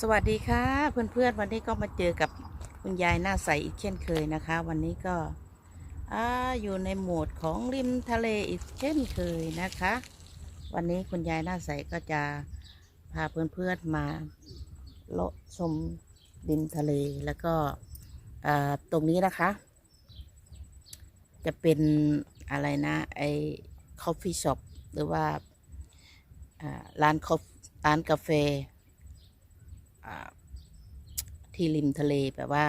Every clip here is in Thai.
สวัสดีค่ะเพื่อนๆวันนี้ก็มาเจอกับคุณยายหน้าใสอีกเช่นเคยนะคะ วันนี้ก็ออยู่ในโหมดของริมทะเลอีกเช่นเคยนะคะ วันนี้คุณยายหน้าใสก็จะพาเพื่อนๆมาเลาะชมริมทะเลแล้วก็ตรงนี้นะคะ จะเป็นอะไรนะไอ้คอฟฟี่ช็อปหรือว่าร้านคอฟร้านกาแฟ ที่ริมทะเลแบบว่า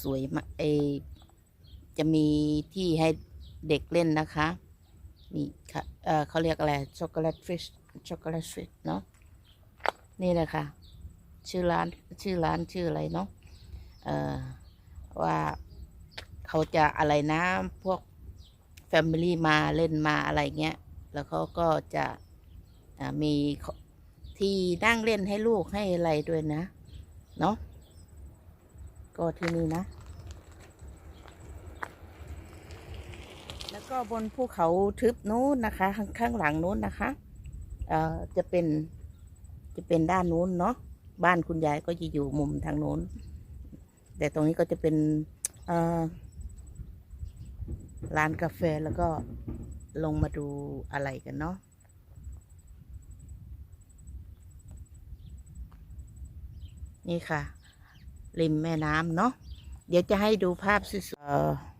สวยมากเอจะมีที่ให้เด็กเล่นนะคะมีค่ะเขาเรียกอะไรช็อกโกแลตฟิชช็อกโกแลตฟิชเนาะนี่เลยค่ะ ชื่อร้านชื่อร้านชื่ออะไรเนาะว่าเขาจะอะไรนะพวกแฟมิลี่มาเล่นมาอะไรเงี้ย แล้วเขาก็จะมี ที่นั่งเล่นให้ลูกให้อะไรด้วยนะ เนาะก็ที่นี่นะ แล้วก็บนภูเขาทึบนู้นนะคะ ข้างข้างหลังนู้นนะคะ เอ่อจะเป็นจะเป็นด้านนู้นเนาะบ้านคุณยายก็จะอยู่มุมทางนู้น แต่ตรงนี้ก็จะเป็นเอ่อร้านกาแฟแล้วก็ลงมาดูอะไรกันเนาะ นี่ค่ะ ริมแม่น้ำเนาะเดี๋ยวจะให้ดูภาพสวยๆ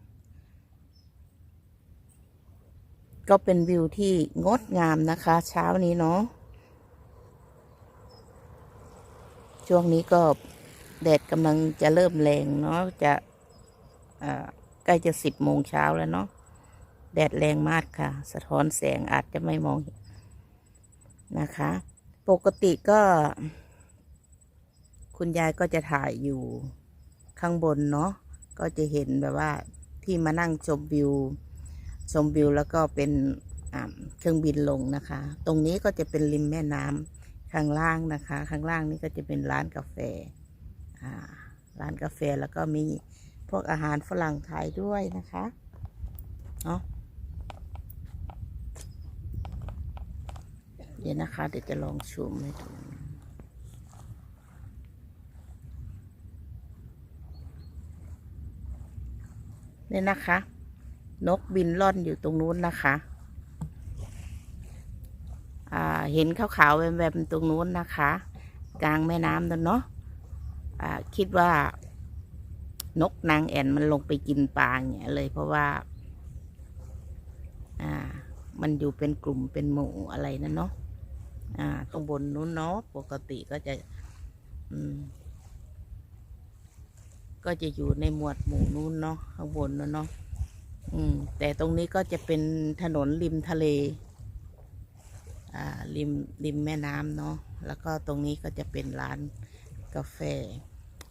ก็เป็นวิวที่งดงามนะคะ เช้านี้เนาะช่วงนี้ก็แดดกำลังจะเริ่มแรงเนาะจะใกล้จะสิบโมงเช้าแล้วเนาะแดดแรงมากค่ะ สะท้อนแสงอาจจะไม่มองเห็นนะคะ ปกติก็ คุณยายก็จะถ่ายอยู่ข้างบนเนาะก็จะเห็นแบบว่าที่มานั่งชมวิว ชมวิวแล้วก็เป็นเครื่องบินลงนะคะ ตรงนี้ก็จะเป็นริมแม่น้ำข้างล่างนะคะ ข้างล่างนี่ก็จะเป็นร้านกาแฟร้านกาแฟแล้วก็มีพวกอาหารฝรั่งขายด้วยนะคะเนาะเดี๋ยวนะคะ เดี๋ยวจะลองชูมให้ดู นี่นะคะ นกบินล่อนอยู่ตรงนู้นนะคะ อ่าเห็นขาวๆแวมๆตรงนู้นนะคะ กลางแม่น้ำนั่นเนาะอ่าคิดว่านกนางแอ่นมันลงไปกินปลาอย่างเงี้ยเลยเพราะว่า อ่า มันอยู่เป็นกลุ่มเป็นหมู่อะไรนั่นเนาะอ่าตรงบนนู้นเนาะปกติก็จะ อืม ก็จะอยู่ในหมวดหมู่นู้นเนาะข้างบนนู้นเนาะอืม แต่ตรงนี้ก็จะเป็นถนนริมทะเล อ่า ริมริมแม่น้ำเนาะแล้วก็ตรงนี้ก็จะเป็นร้านกาแฟ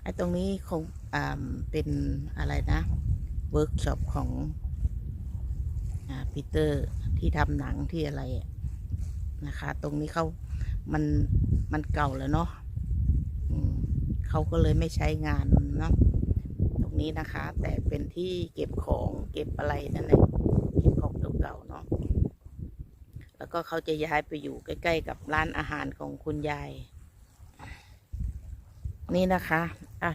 ไอ้ตรงนี้คงอ่าเป็นอะไรนะเวิร์กช็อปของอ่าปีเตอร์ที่ทำหนังที่อะไรนะคะ ตรงนี้เขามันมันเก่าแล้วเนาะเขาก็เลยไม่ใช้งานเนาะ นี้นะคะ แต่เป็นที่เก็บของเก็บอะไรนั่นแหละเก็บของเก่าๆเนาะแล้วก็เขาจะย้ายไปอยู่ใกล้ ๆ กับร้านอาหารของคุณยาย นี่นะคะ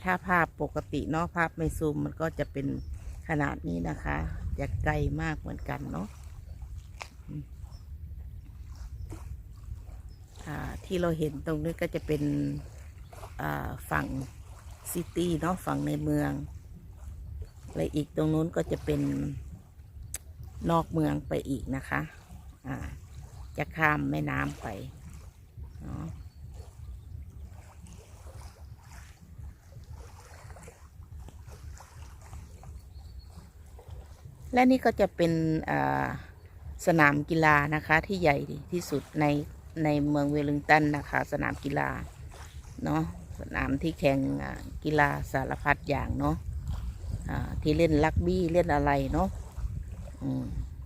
ถ้าภาพปกติเนาะภาพไม่ซูมมันก็จะเป็นขนาดนี้นะคะจะไกลมากเหมือนกันเนาะที่เราเห็นตรงนี้ก็จะเป็นฝั่งซิตี้เนาะฝั่งในเมือง และอีกตรงนู้นก็จะเป็นนอกเมืองไปอีกนะคะอ่าจะข้ามแม่น้ำไปเนาะและนี่ก็จะเป็นสนามกีฬานะคะ ที่ใหญ่ที่สุดในในเมืองเวลลิงตันนะคะ สนามกีฬาเนาะสนามที่แข่งกีฬาสารพัดอย่างเนาะ ที่เล่นลักบี้เล่นอะไรเนาะ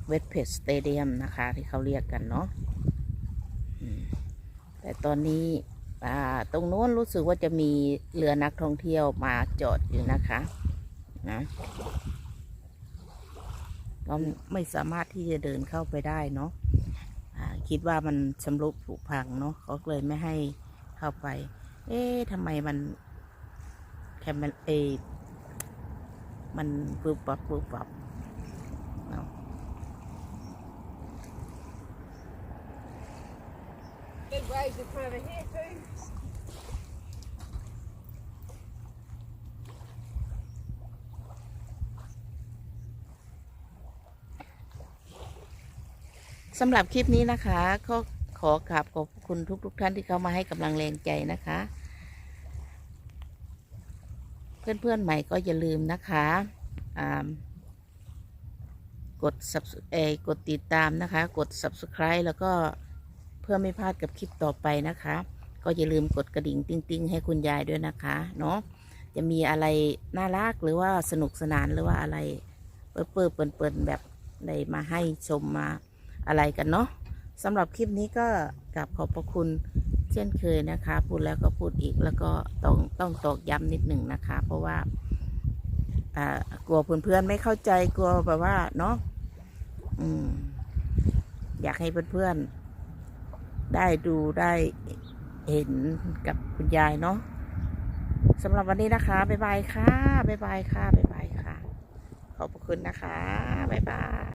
เวสเพจสเตเดียมนะคะ ที่เขาเรียกกันเนาะแต่ตอนนี้ตรงโน้นรู้สึกว่าจะมีเรือนักท่องเที่ยวมาจอดอยู่นะคะนะก็ไม่สามารถที่จะเดินเข้าไปได้เนาะคิดว่ามันชำรุดผุพังเนาะเขาเลยไม่ให้เข้าไป เอ๊ะทำไมมันแคมมันเอ มันปุ๊บปับปุ๊บปับสำหรับคลิปนี้นะคะ ก็ขอกราบขอบคุณทุกทุกท่านที่เข้ามาให้กำลังแรงใจนะคะ เพื่อนๆใหม่ก็อย่าลืมนะคะกด subs เอกดติดตามนะคะ กด subscribe แล้วก็เพื่อไม่พลาดกับคลิปต่อไปนะคะ ก็อย่าลืมกดกระดิ่งติ้งๆ ให้คุณยายด้วยนะคะเนาะจะมีอะไรน่ารักหรือว่าสนุกสนานหรือว่าอะไรเปิดเปิดเปิดเปิดแบบใดมาให้ชมมาอะไรกันเนาะสำหรับคลิปนี้ก็กราบขอบพระคุณ เช่นเคยนะคะ พูดแล้วก็พูดอีกแล้วก็ต้องต้องตอกย้ำนิดหนึ่งนะคะ เพราะว่า อ่ากลัวเพื่อนๆไม่เข้าใจกลัวแบบว่าเนาะอืม อยากให้เพื่อนๆได้ดูได้เห็นกับคุณยายเนาะสำหรับวันนี้นะคะ บ๊ายบายค่ะ บ๊ายบายค่ะ บ๊ายบายค่ะ ขอบคุณนะคะ บ๊ายบาย